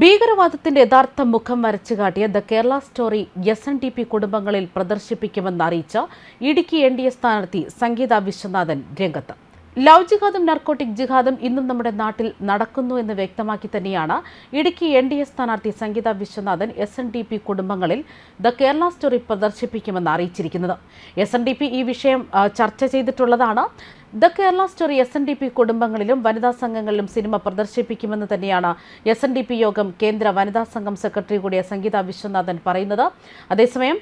ഭീകരവാദത്തിന്റെ യഥാർത്ഥ മുഖം വരച്ചു കാട്ടിയ the Kerala story S N D P കുടുംബങ്ങളിൽ പ്രദർശിപ്പിക്കുമെന്ന് അറിയിച്ച ഇടുക്കി എൻ ഡി എ സ്ഥാനാർത്ഥി സംഗീത വിശ്വനാഥൻ രംഗത്ത്. ലവ് ജിഹാദും നർക്കോട്ടിക് ജിഹാദും ഇന്നും നമ്മുടെ നാട്ടിൽ നടക്കുന്നു എന്ന് വ്യക്തമാക്കി തന്നെയാണ് ഇടുക്കി എൻ ഡി എ സ്ഥാനാർത്ഥി Sangeetha Viswanathan S N D P കുടുംബങ്ങളിൽ ദ കേരള സ്റ്റോറി പ്രദർശിപ്പിക്കുമെന്ന് അറിയിച്ചിരിക്കുന്നത്. എസ് എൻ ഡി പി ഈ വിഷയം ചർച്ച ചെയ്തിട്ടുള്ളതാണ്. The Kerala story S N D P കുടുംബങ്ങളിലും വനിതാ സംഘങ്ങളിലും സിനിമ പ്രദർശിപ്പിക്കുമെന്ന് തന്നെയാണ് എസ് എൻ ഡി പി യോഗം കേന്ദ്ര വനിതാ സംഘം സെക്രട്ടറി കൂടിയ സംഗീത വിശ്വനാഥൻ പറയുന്നത്. അതേസമയം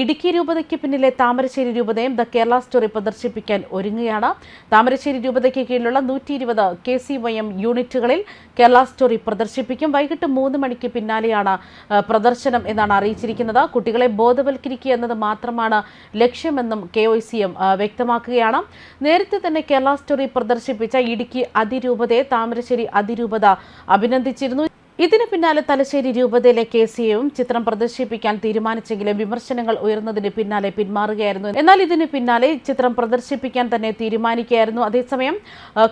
ഇടുക്കി രൂപതയ്ക്ക് പിന്നിലെ താമരശ്ശേരി രൂപതയും ദ കേരള സ്റ്റോറി പ്രദർശിപ്പിക്കാൻ ഒരുങ്ങുകയാണ്. താമരശ്ശേരി രൂപതയ്ക്ക് കീഴിലുള്ള നൂറ്റി ഇരുപത് കെ സി വൈ എം യൂണിറ്റുകളിൽ കേരള സ്റ്റോറി പ്രദർശിപ്പിക്കും. വൈകിട്ട് മൂന്ന് മണിക്ക് പിന്നാലെയാണ് പ്രദർശനം എന്നാണ് അറിയിച്ചിരിക്കുന്നത്. കുട്ടികളെ ബോധവൽക്കരിക്കുക എന്നത് മാത്രമാണ് ലക്ഷ്യമെന്നും കെ ഒ സി എം വ്യക്തമാക്കുകയാണ്. നേരത്തെ തന്നെ കേരള സ്റ്റോറി പ്രദർശിപ്പിച്ച ഇടുക്കി അതിരൂപതയെ താമരശ്ശേരി അതിരൂപത അഭിനന്ദിച്ചിരുന്നു. ഇതിന് പിന്നാലെ തലശ്ശേരി രൂപതയിലെ കെ സിയെയും ചിത്രം പ്രദർശിപ്പിക്കാൻ തീരുമാനിച്ചെങ്കിലും വിമർശനങ്ങൾ ഉയർന്നതിന് പിന്നാലെ പിന്മാറുകയായിരുന്നു. എന്നാൽ ഇതിന് പിന്നാലെ ചിത്രം പ്രദർശിപ്പിക്കാൻ തന്നെ തീരുമാനിക്കുകയായിരുന്നു. അതേസമയം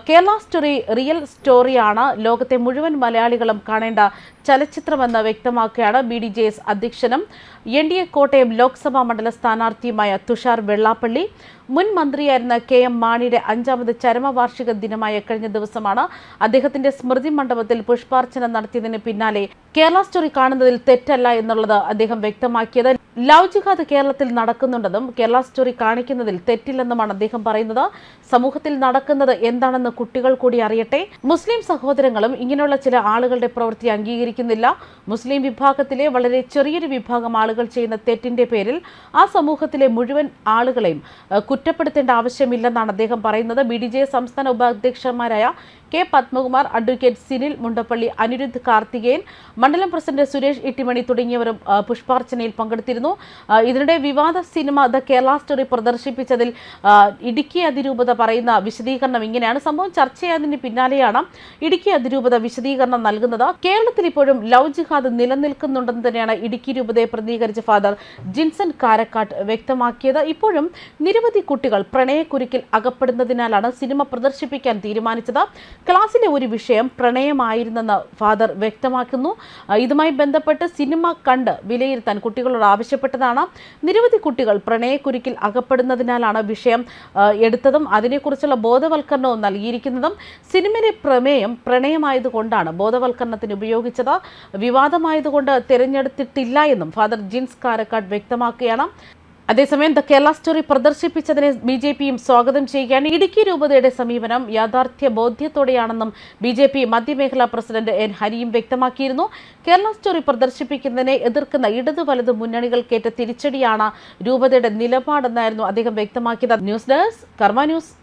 കേരള സ്റ്റോറി റിയൽ സ്റ്റോറിയാണ് ലോകത്തെ മുഴുവൻ മലയാളികളും കാണേണ്ട ചലച്ചിത്രമെന്ന് വ്യക്തമാക്കുകയാണ് ബി ഡി ജെ എസ് അധ്യക്ഷനും N D A Kottayam Lok Sabha മണ്ഡല സ്ഥാനാർത്ഥിയുമായ തുഷാർ വെള്ളാപ്പള്ളി. മുൻ മന്ത്രിയായിരുന്ന കെ എം മാണിയുടെ അഞ്ചാമത് ചരമവാർഷിക ദിനമായ കഴിഞ്ഞ ദിവസമാണ് അദ്ദേഹത്തിന്റെ സ്മൃതി മണ്ഡപത്തിൽ പുഷ്പാർച്ചന നടത്തിയതിന് പിന്നാലെ കേരള സ്റ്റോറി കാണുന്നതിൽ തെറ്റല്ല എന്നുള്ളത് അദ്ദേഹം വ്യക്തമാക്കിയത്. ലവ് ജിഹാദ് കേരളത്തിൽ നടക്കുന്നുണ്ടെന്നും കേരള സ്റ്റോറി കാണിക്കുന്നതിൽ തെറ്റില്ലെന്നുമാണ് അദ്ദേഹം പറയുന്നത്. സമൂഹത്തിൽ നടക്കുന്നത് എന്താണെന്ന് കുട്ടികൾ കൂടി അറിയട്ടെ. മുസ്ലിം സഹോദരങ്ങളും ഇങ്ങനെയുള്ള ചില ആളുകളുടെ പ്രവൃത്തി അംഗീകരിക്കുന്നില്ല. മുസ്ലിം വിഭാഗത്തിലെ വളരെ ചെറിയൊരു വിഭാഗം ആളുകൾ ചെയ്യുന്ന തെറ്റിന്റെ പേരിൽ ആ സമൂഹത്തിലെ മുഴുവൻ ആളുകളെയും കുറ്റപ്പെടുത്തേണ്ട ആവശ്യമില്ലെന്നാണ് അദ്ദേഹം പറയുന്നത്. ബി ഡി ജെ സംസ്ഥാന ഉപാധ്യക്ഷന്മാരായ കെ പത്മകുമാർ അഡ്വക്കേറ്റ് സിനിൽ മുണ്ടപ്പള്ളി അനിരുദ്ധ് കാർത്തികേയൻ മണ്ഡലം പ്രസിഡന്റ് സുരേഷ് ഇട്ടിമണി തുടങ്ങിയവരും പുഷ്പാർച്ചനയിൽ പങ്കെടുത്തിരുന്നു. ഇതിനിടെ വിവാദ സിനിമ ദ കേരള സ്റ്റോറി പ്രദർശിപ്പിച്ചതിൽ ഇടുക്കി അതിരൂപത പറയുന്ന വിശദീകരണം ഇങ്ങനെയാണ്. സംഭവം ചർച്ചയായതിന് പിന്നാലെയാണ് ഇടുക്കി അതിരൂപത വിശദീകരണം നൽകുന്നത്. കേരളത്തിൽ ഇപ്പോഴും ലവ് ജിഹാദ് നിലനിൽക്കുന്നുണ്ടെന്ന് തന്നെയാണ് ഇടുക്കി രൂപതയെ പ്രതിനിധീകരിച്ച ഫാദർ ജിൻസൺ കാരക്കാട്ട് വ്യക്തമാക്കിയത്. ഇപ്പോഴും നിരവധി കുട്ടികൾ പ്രണയക്കുരുക്കിൽ അകപ്പെടുന്നതിനാലാണ് സിനിമ പ്രദർശിപ്പിക്കാൻ തീരുമാനിച്ചത്. ക്ലാസ്സിലെ ഒരു വിഷയം പ്രണയമായിരുന്നെന്ന് ഫാദർ വ്യക്തമാക്കുന്നു. ഇതുമായി ബന്ധപ്പെട്ട് സിനിമ കണ്ട് വിലയിരുത്താൻ കുട്ടികളോട് ആവശ്യപ്പെട്ടതാണ്. നിരവധി കുട്ടികൾ പ്രണയക്കുരുക്കിൽ അകപ്പെടുന്നതിനാലാണ് വിഷയം എടുത്തതും അതിനെക്കുറിച്ചുള്ള ബോധവൽക്കരണവും നൽകിയിരിക്കുന്നതും. സിനിമയിലെ പ്രമേയം പ്രണയമായതുകൊണ്ടാണ് ബോധവൽക്കരണത്തിന് ഉപയോഗിച്ചത്. വിവാദമായതുകൊണ്ട് തിരഞ്ഞെടുത്തിട്ടില്ല എന്നും ഫാദർ ജിൻസ് കാരക്കാട് വ്യക്തമാക്കുകയാണ്. അതേസമയം ദ കേരള സ്റ്റോറി പ്രദർശിപ്പിച്ചതിനെ ബി ജെ പിയും സ്വാഗതം ചെയ്യുകയാണ്. ഇടുക്കി രൂപതയുടെ സമീപനം യാഥാർത്ഥ്യ ബോധ്യത്തോടെയാണെന്നും ബി ജെ പി മധ്യമേഖലാ പ്രസിഡന്റ് എൻ ഹരിയും വ്യക്തമാക്കിയിരുന്നു. കേരള സ്റ്റോറി പ്രദർശിപ്പിക്കുന്നതിനെ എതിർക്കുന്ന ഇടതു വലതു മുന്നണികൾക്കേറ്റ തിരിച്ചടിയാണ് രൂപതയുടെ നിലപാടെന്നായിരുന്നു അദ്ദേഹം വ്യക്തമാക്കിയത്. News desk Karma news.